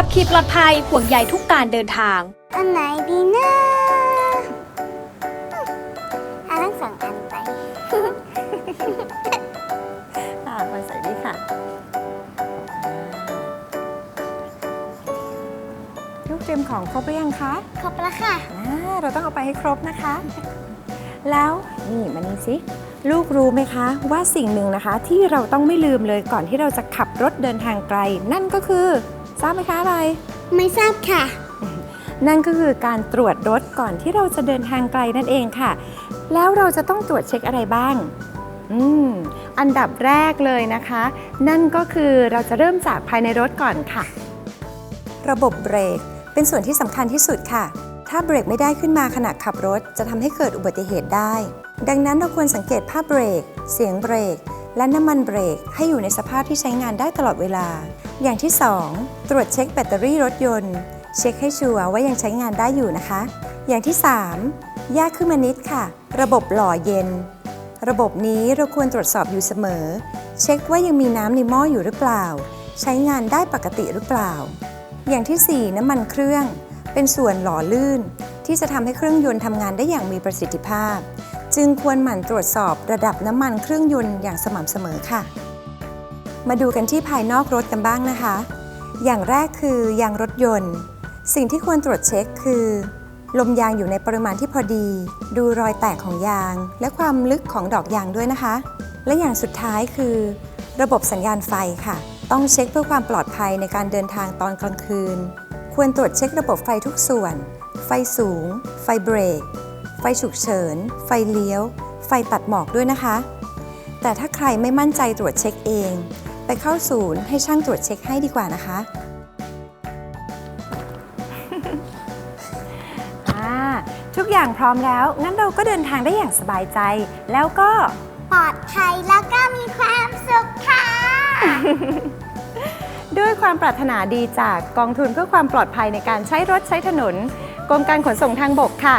ขับขี่ปลอดภัยห่วงใยทุกการเดินทาง อันไหนดีนะเอาทั้งสองอันไป ค่ะมาใส่ดีค่ะลูกเตรียมของครบหรือยังคะครบแล้วค่ะ อ่าเราต้องเอาไปให้ครบนะคะ แล้วนี่มานี่สิ ลูกรู้ไหมคะว่าสิ่งหนึ่งนะคะ ที่เราต้องไม่ลืมเลยก่อนที่เราจะขับรถเดินทางไกล นั่นก็คือ ทราบไหมคะอะไร ไม่ทราบค่ะ นั่นก็คือการตรวจรถก่อนที่เราจะเดินทางไกลนั่นเองค่ะ แล้วเราจะต้องตรวจเช็คอะไรบ้าง อืม อันดับแรกเลยนะคะ นั่นก็คือเราจะเริ่มจากภายในรถก่อนค่ะ ระบบเบรก เป็นส่วนที่สำคัญที่สุดค่ะ ถ้าเบรกไม่ได้ขึ้นมาขณะขับรถ จะทำให้เกิดอุบัติเหตุได้ ดังนั้นเราควรสังเกตภาพเบรก เสียงเบรก และน้ำมันเบรกให้อยู่ในสภาพที่ใช้งานได้ตลอดเวลา อย่างที่ 2 ตรวจเช็คแบตเตอรี่รถยนต์ เช็คให้ชัวร์ว่ายังใช้งานได้อยู่นะคะ อย่างที่ 3 ยากขึ้นมานิดค่ะ ระบบหล่อเย็น ระบบนี้เราควรตรวจสอบอยู่เสมอ เช็คว่ายังมีน้ำในหม้ออยู่หรือเปล่า ใช้งานได้ปกติหรือเปล่า อย่างที่ 4 น้ำมันเครื่อง เป็นส่วนหล่อลื่น ที่จะทำให้เครื่องยนต์ทำงานได้อย่างมีประสิทธิภาพ จึงควรหมั่นตรวจสอบระดับน้ำมันเครื่องยนต์อย่างสม่ำเสมอค่ะ มาดูกันที่ภายนอกรถกันบ้างนะคะ อย่างแรกคือยางรถยนต์ สิ่งที่ควรตรวจเช็คคือ ลมยางอยู่ในปริมาณที่พอดี ดูรอยแตกของยาง และความลึกของดอกยางด้วยนะคะ และอย่างสุดท้ายคือ ระบบสัญญาณไฟค่ะ ต้องเช็คเพื่อความปลอดภัยในการเดินทางตอนกลางคืน ควรตรวจเช็คระบบไฟทุกส่วน ไฟสูง ไฟเบรก ไฟฉุกเฉิน ไฟเลี้ยว ไฟตัดหมอกด้วยนะคะ แต่ถ้าใครไม่มั่นใจตรวจเช็คเอง ไปเข้าศูนย์ให้ช่างตรวจเช็คให้ดีกว่านะคะอ่าทุกอย่างพร้อมแล้ว งั้นเราก็เดินทางได้อย่างสบายใจ แล้วก็ปลอดภัยแล้วก็มีความสุขค่ะ ด้วยความปรารถนาดีจากกองทุนเพื่อความปลอดภัยในการใช้รถใช้ถนน กรมการขนส่งทางบกค่ะ